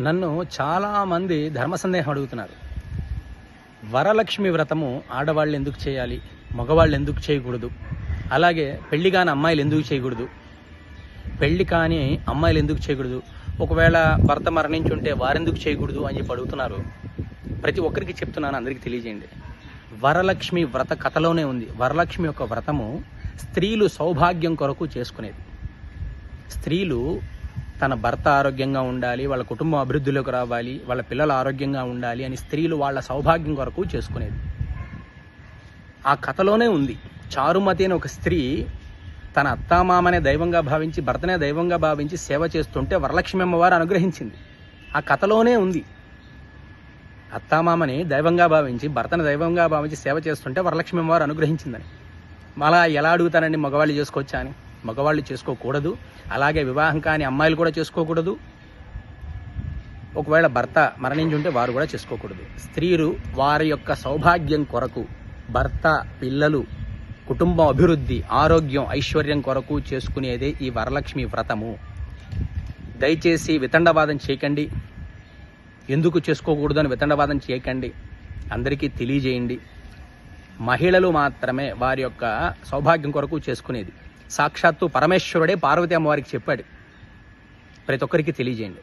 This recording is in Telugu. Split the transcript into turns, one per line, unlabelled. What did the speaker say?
నన్ను చాలామంది ధర్మ సందేహం అడుగుతున్నారు. వరలక్ష్మి వ్రతము ఆడవాళ్ళు ఎందుకు చేయాలి మగవాళ్ళు ఎందుకు చేయకూడదు అలాగే పెళ్ళి కాని అమ్మాయిలు ఎందుకు చేయకూడదు పెళ్ళి కాని అమ్మాయిలు ఎందుకు చేయకూడదు ఒకవేళ భర్త మరణించుంటే వారెందుకు చేయకూడదు అని చెప్పి అడుగుతున్నారు. ప్రతి ఒక్కరికి చెప్తున్నాను అందరికీ తెలియజేయండి. వరలక్ష్మి వ్రత కథలోనే ఉంది. వరలక్ష్మి యొక్క వ్రతము స్త్రీలు సౌభాగ్యం కొరకు చేసుకునేది. స్త్రీలు తన భర్త ఆరోగ్యంగా ఉండాలి వాళ్ళ కుటుంబం అభివృద్ధిలోకి రావాలి వాళ్ళ పిల్లలు ఆరోగ్యంగా ఉండాలి అని స్త్రీలు వాళ్ళ సౌభాగ్యం కొరకు చేసుకునేది. ఆ కథలోనే ఉంది. చారుమతి అనే ఒక స్త్రీ తన అత్తామామనే దైవంగా భావించి భర్తనే దైవంగా భావించి సేవ చేస్తుంటే వరలక్ష్మి అమ్మవారు అనుగ్రహించింది. ఆ కథలోనే ఉంది. అత్తామామని దైవంగా భావించి భర్తను దైవంగా భావించి సేవ చేస్తుంటే వరలక్ష్మి అమ్మవారు అనుగ్రహించిందని. మళ్ళా ఎలా అడుగుతానండి మగవాళ్ళు చేసుకోవచ్చా అని? మగవాళ్ళు చేసుకోకూడదు. అలాగే వివాహం కాని అమ్మాయిలు కూడా చేసుకోకూడదు. ఒకవేళ భర్త మరణించుంటే వారు కూడా చేసుకోకూడదు. స్త్రీలు వారి యొక్క సౌభాగ్యం కొరకు భర్త పిల్లలు కుటుంబం అభివృద్ధి ఆరోగ్యం ఐశ్వర్యం కొరకు చేసుకునేదే ఈ వరలక్ష్మి వ్రతము. దయచేసి వితండవాదం చేయకండి. ఎందుకు చేసుకోకూడదు అని వితండవాదం చేయకండి. అందరికీ తెలియజేయండి. మహిళలు మాత్రమే వారి యొక్క సౌభాగ్యం కొరకు చేసుకునేది. సాక్షాత్తు పరమేశ్వరుడే పార్వతి అమ్మవారికి చెప్పాడు. ప్రతి ఒక్కరికి తెలియజేయండి.